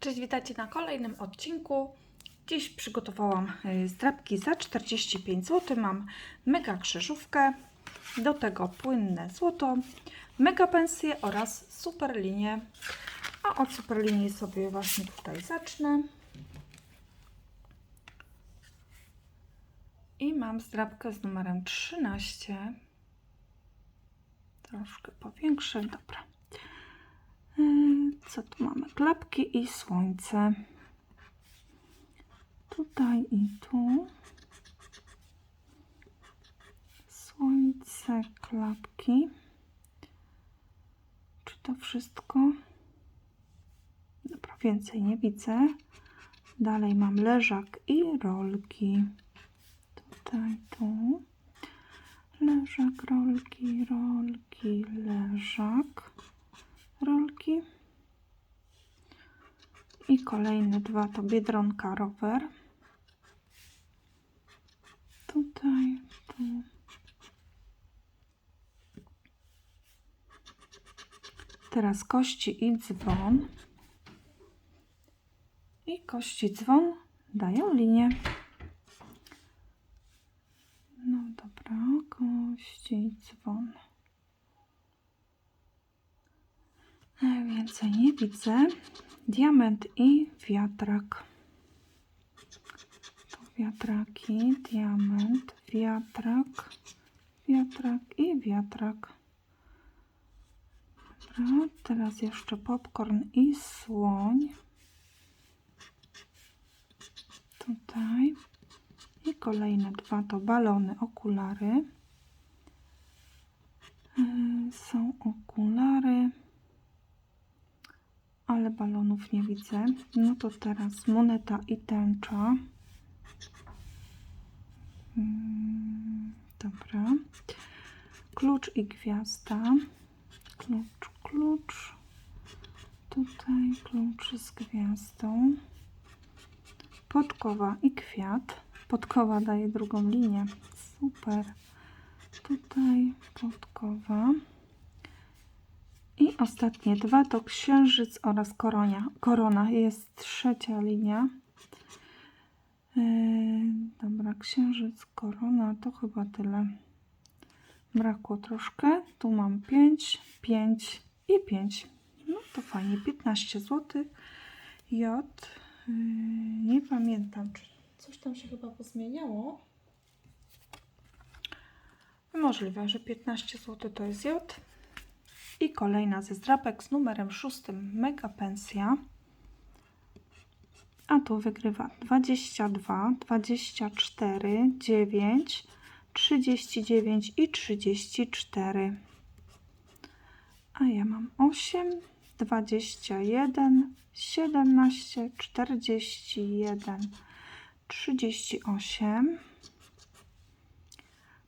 Cześć, witajcie na kolejnym odcinku. Dziś przygotowałam y, zdrabki za 45 zł. Mam mega krzyżówkę, do tego płynne złoto, mega pensję oraz super linię. A od super linii sobie właśnie tutaj zacznę. I mam zdrabkę z numerem 13. Troszkę powiększę, dobra. Yy, Co tu mamy? Klapki i słońce. Tutaj i tu. Słońce, klapki. Czy to wszystko? Dobra, więcej nie widzę. Dalej mam leżak i rolki. Tutaj, tu. Leżak, rolki, rolki, leżak rolki. I kolejne dwa to Biedronka rower. Tutaj, tu. Teraz kości i dzwon. I kości dzwon dają linię. No dobra, kości i dzwon. E, Więcej nie widzę. Diament i wiatrak. Tu wiatraki, diament, wiatrak, wiatrak i wiatrak. Dobra, teraz jeszcze popcorn i słoń. Tutaj. I kolejne dwa to balony, okulary. E, Są okulary ale balonów nie widzę. No to teraz moneta i tęcza. Mm, Dobra. Klucz i gwiazda. Klucz, klucz. Tutaj klucz z gwiazdą. Podkowa i kwiat. Podkowa daje drugą linię. Super. Tutaj podkowa. I ostatnie dwa to księżyc oraz koronia. korona. Jest trzecia linia. Yy, dobra, księżyc, korona to chyba tyle. Brakło troszkę. Tu mam 5, 5 i 5. No to fajnie. 15 zł. J. Yy, nie pamiętam, czy coś tam się chyba pozmieniało. Możliwe, że 15 zł to jest J. I kolejna ze zdrapek z numerem 6 Mega Pensja. A tu wygrywa 22, 24, 9, 39 i 34. A ja mam 8, 21, 17, 41, 38,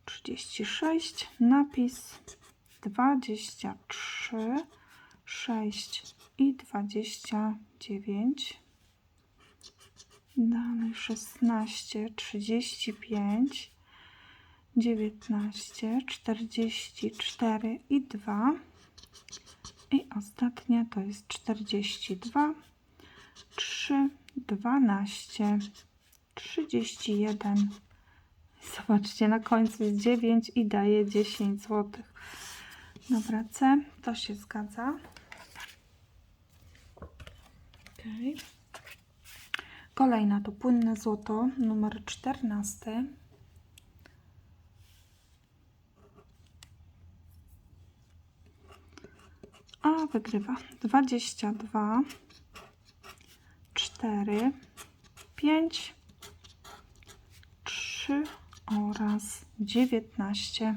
36, napis 23, 6 i 29. Dalej 16, 35, 19, 44 i 2. I ostatnia to jest 42, 3, 12, 31. Zobaczcie, na końcu jest 9 i daje 10 zł. Dobra, C, to się zgadza. Okay. Kolejna to płynne złoto, numer 14. A wygrywa 22, 4, 5, 3 oraz 19.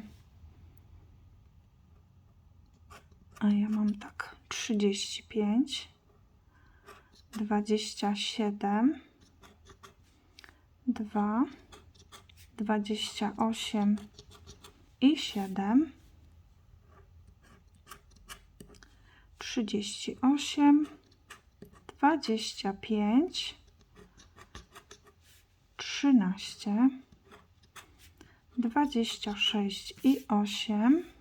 A ja mam tak 35, 27, 2, 28 i 7, 38, 25, 13, 26 i 8,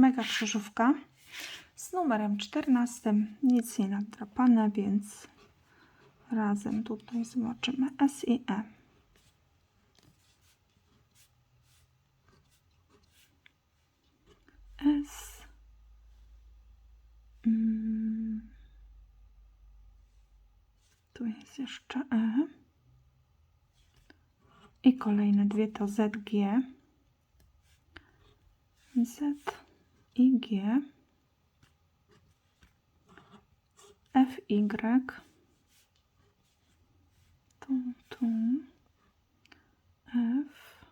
mega krzyżówka z numerem 14. Nic nie nadrapane, więc razem tutaj zobaczymy S i E. S. Mm. Tu jest jeszcze E. I kolejne dwie to ZG. Z i G. F, Y. Tu, tu. F.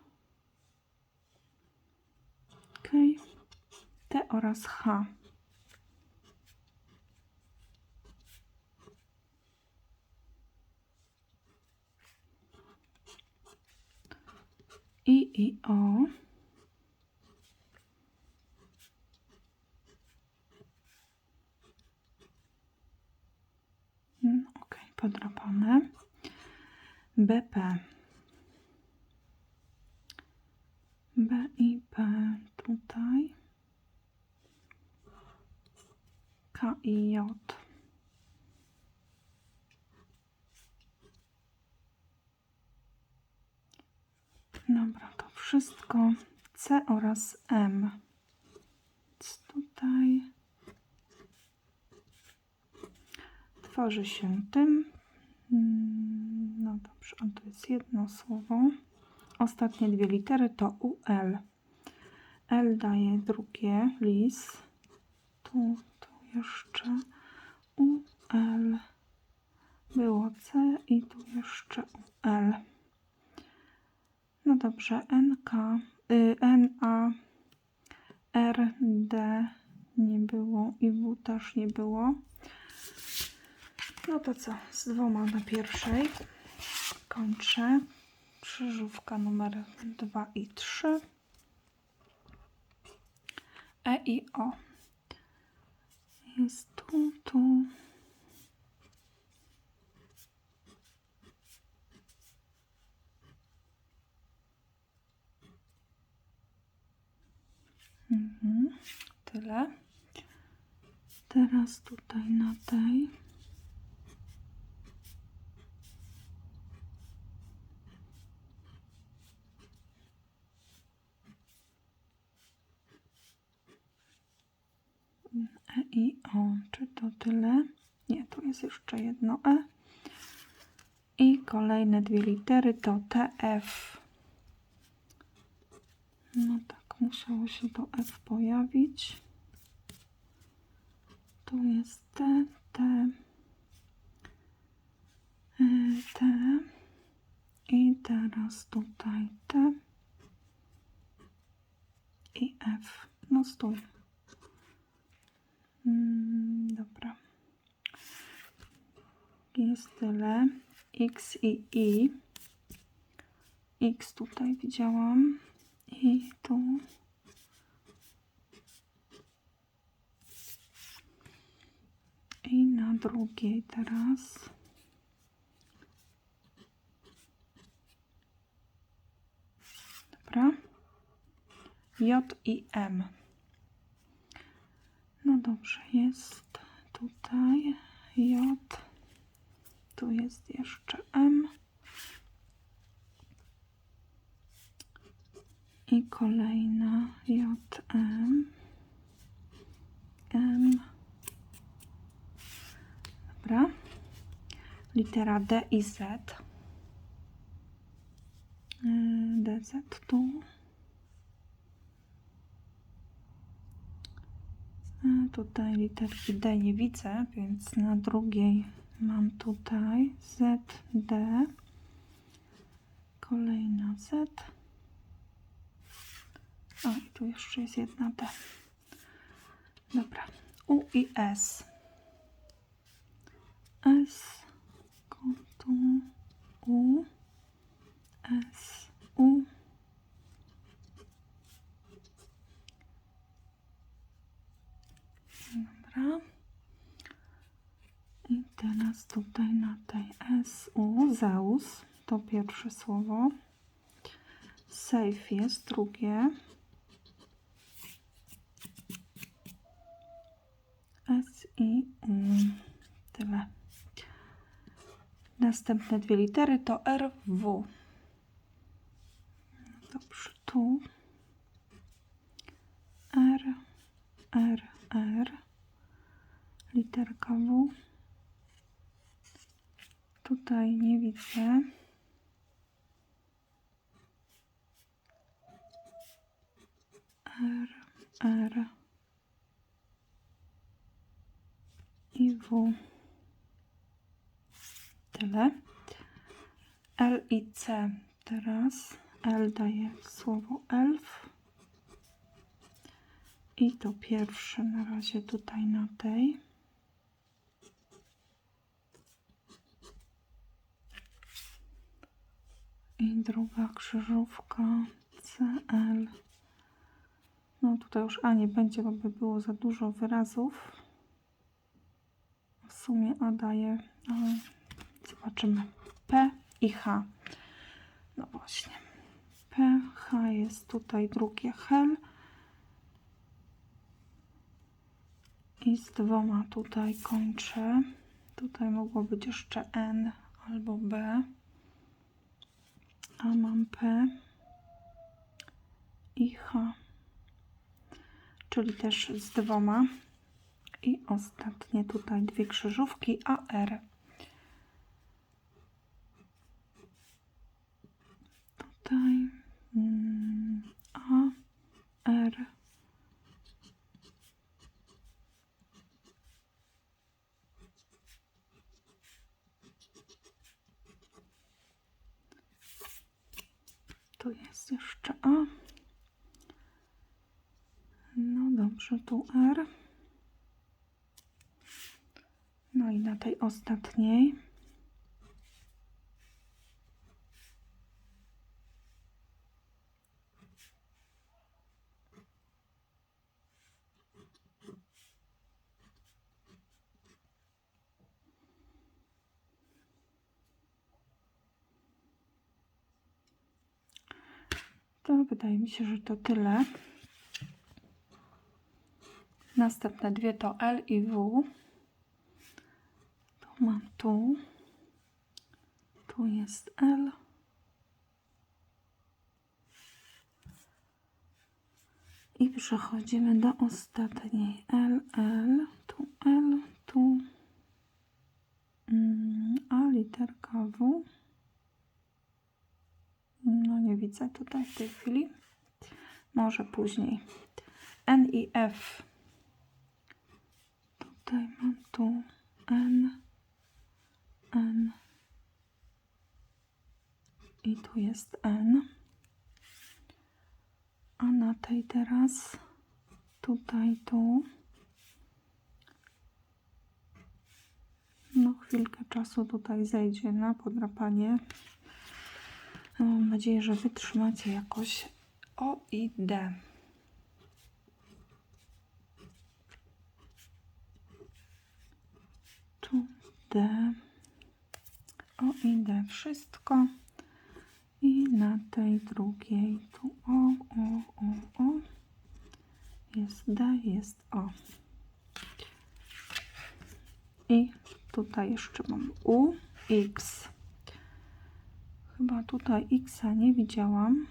K. T oraz H. I i O. Mm, Ok, podrapane. BP. B i P tutaj. K i J. Dobra, to wszystko. C oraz M. Więc tutaj tworzy się tym. Mm, No dobrze, to jest jedno słowo. Ostatnie dwie litery to UL. L daje drugie, lis. Tu, tu jeszcze UL. Było C i tu jeszcze UL. No dobrze, NK, y, NA, R, D nie było i W też nie było. No to co, z dwoma na pierwszej kończę. Krzyżówka numer 2 i 3. E i O. Jest tu, tu. Mhm, tyle. Teraz tutaj na tej. E i O. Czy to tyle? Nie, tu jest jeszcze jedno E. I kolejne dwie litery to TF. No tak, musiało się to F pojawić. Tu jest T, T, y, T. I teraz tutaj T i F. No stój. Mm, dobra. Jest tyle. X i I. X tutaj widziałam. I tu. I na drugiej teraz. Dobra. J i M. Dobrze, jest tutaj J. Tu jest jeszcze M. I kolejna J, M. Dobra. Litera D i Z. Yy, DZ tu. A tutaj literki D nie widzę, więc na drugiej mam tutaj Z, D. Kolejna Z. O, i tu jeszcze jest jedna D. Dobra. U i S. S, tu, U, S, U. Dobra. I teraz tutaj na tej S, U, Zeus, to pierwsze słowo. Safe jest drugie. S, I, U. Tyle. Następne dwie litery to R, W. Dobrze, tu. R, R, R. Literka W. Tutaj nie widzę. R, R i W. Tyle. L i C teraz. L daje słowo elf. I to pierwsze na razie tutaj na tej. I druga krzyżówka CL. No tutaj już A nie będzie, bo by było za dużo wyrazów. W sumie A daje, ale zobaczymy. P i H. No właśnie. P, H jest tutaj drugie hel. I z dwoma tutaj kończę. Tutaj mogło być jeszcze N albo B. A mam P i H. Czyli też z dwoma. I ostatnie tutaj dwie krzyżówki AR. Tutaj mm, A, R. Tu jest jeszcze A. No dobrze, tu R. No i na tej ostatniej. Wydaje mi się, że to tyle. Następne dwie to L i W. Tu mam tu. Tu jest L. I przechodzimy do ostatniej L, L, tu L, tu mm, A literka W. No nie widzę tutaj w tej chwili. Może później. N i F. Tutaj mam tu N, N i tu jest N. A na tej teraz tutaj, tu. No chwilkę czasu tutaj zejdzie na podrapanie. No, Mam nadzieję, że wytrzymacie jakoś O i D. Tu D. O i D. Wszystko. I na tej drugiej tu O, O, O, O. Jest D, jest O. I tutaj jeszcze mam U, X. Chyba tutaj X nie widziałam.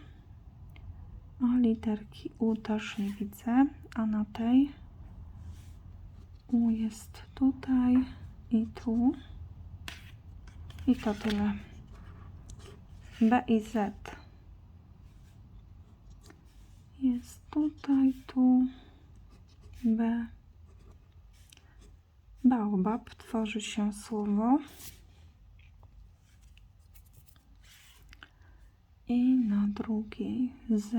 A literki U też nie widzę. A na tej U jest tutaj i tu. I to tyle. B i Z. Jest tutaj, tu. B. Baobab tworzy się słowo. I na drugiej Z,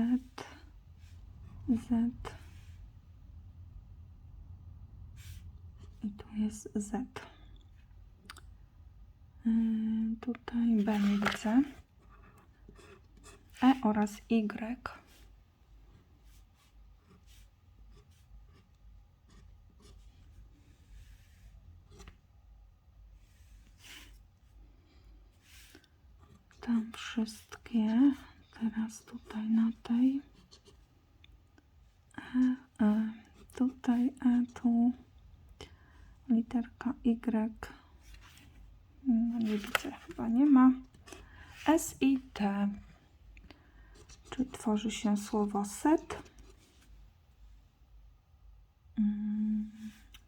Z. I tu jest Z. Yy, tutaj B nie widzę. E oraz Y. Tam wszystkie. Teraz tutaj na tej. E, e. Tutaj E, tu literka Y. No, nie widzę, chyba nie ma. S i T. Czy tworzy się słowo set? Mm,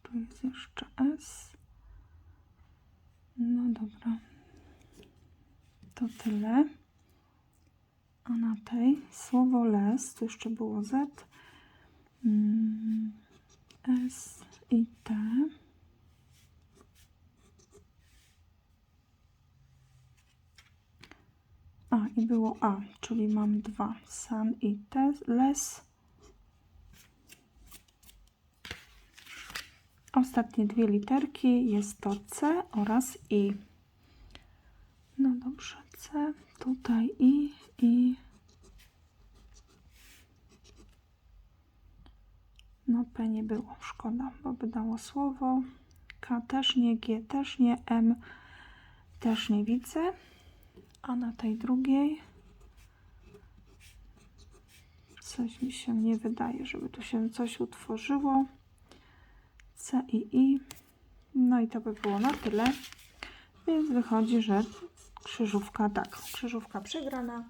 Tu jest jeszcze S. No dobra. To tyle. A na tej słowo les, tu jeszcze było Z. Mm, S i T. A i było A, czyli mam dwa. San i te, les. Ostatnie dwie literki jest to C oraz I. No dobrze, C, tutaj I, I. No P nie było, szkoda, bo by dało słowo. K też nie, G też nie, M też nie widzę. A na tej drugiej coś mi się nie wydaje, żeby tu się coś utworzyło. C i I. No i to by było na tyle. Więc wychodzi, że krzyżówka, tak, krzyżówka przegrana.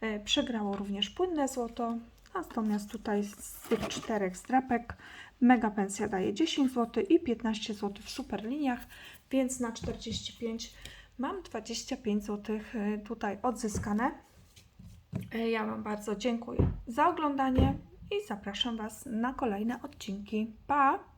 E, Przegrało również płynne złoto. Natomiast tutaj z tych czterech zdrapek Mega Pensja daje 10 zł i 15 zł w superliniach, więc na 45 mam 25 zł tutaj odzyskane. E, Ja Wam bardzo dziękuję za oglądanie i zapraszam Was na kolejne odcinki. Pa!